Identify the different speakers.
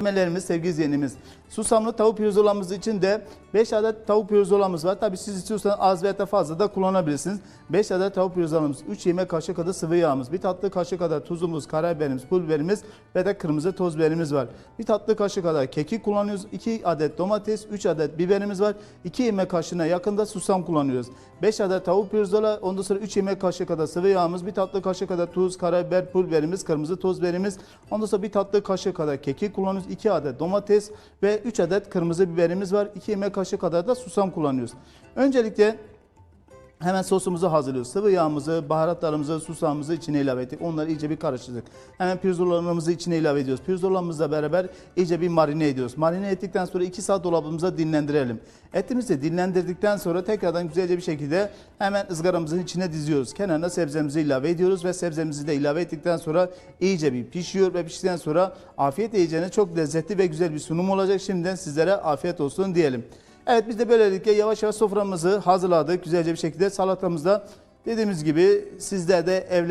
Speaker 1: Malzemelerimiz sevgili izleyenimiz. Susamlı tavuk pirzolamız için de 5 adet tavuk pirzolamız var. Tabi siz istiyorsanız az veya da fazla da kullanabilirsiniz. 5 adet tavuk pirzolamız, 3 yemek kaşığı kadar sıvı yağımız, 1 tatlı kaşığı kadar tuzumuz, karabiberimiz, pul biberimiz ve de kırmızı toz biberimiz var. 1 tatlı kaşığı kadar kekik kullanıyoruz. 2 adet domates, 3 adet biberimiz var. 2 yemek kaşığına yakında susam kullanıyoruz. 5 adet tavuk pirzola, ondan sonra 3 yemek kaşığı kadar sıvı yağımız, 1 tatlı kaşığı kadar tuz, karabiber, pul biberimiz, kırmızı toz biberimiz. Ondan sonra 1 tatlı kaşığı kadar kekik kullanıyoruz. 2 adet domates ve 3 adet kırmızı biberimiz var. 2 yemek kaşığı kadar da susam kullanıyoruz. Öncelikle Hemen sosumuzu hazırlıyoruz. Sıvı yağımızı, baharatlarımızı, susamımızı içine ilave ettik. Onları iyice bir karıştırdık. Hemen pirzolamamızı içine ilave ediyoruz. Pirzolamızla beraber iyice bir marine ediyoruz. Marine ettikten sonra 2 saat dolabımıza dinlendirelim. Etimizi dinlendirdikten sonra tekrardan güzelce bir şekilde hemen ızgaramızın içine diziyoruz. Kenarına sebzemizi ilave ediyoruz ve sebzemizi de ilave ettikten sonra iyice bir pişiyor ve piştikten sonra afiyet yiyeceğine çok lezzetli ve güzel bir sunum olacak. Şimdiden sizlere afiyet olsun diyelim. Evet biz de böylelikle yavaş yavaş soframızı hazırladık. Güzelce bir şekilde salatamızda dediğimiz gibi sizler de evle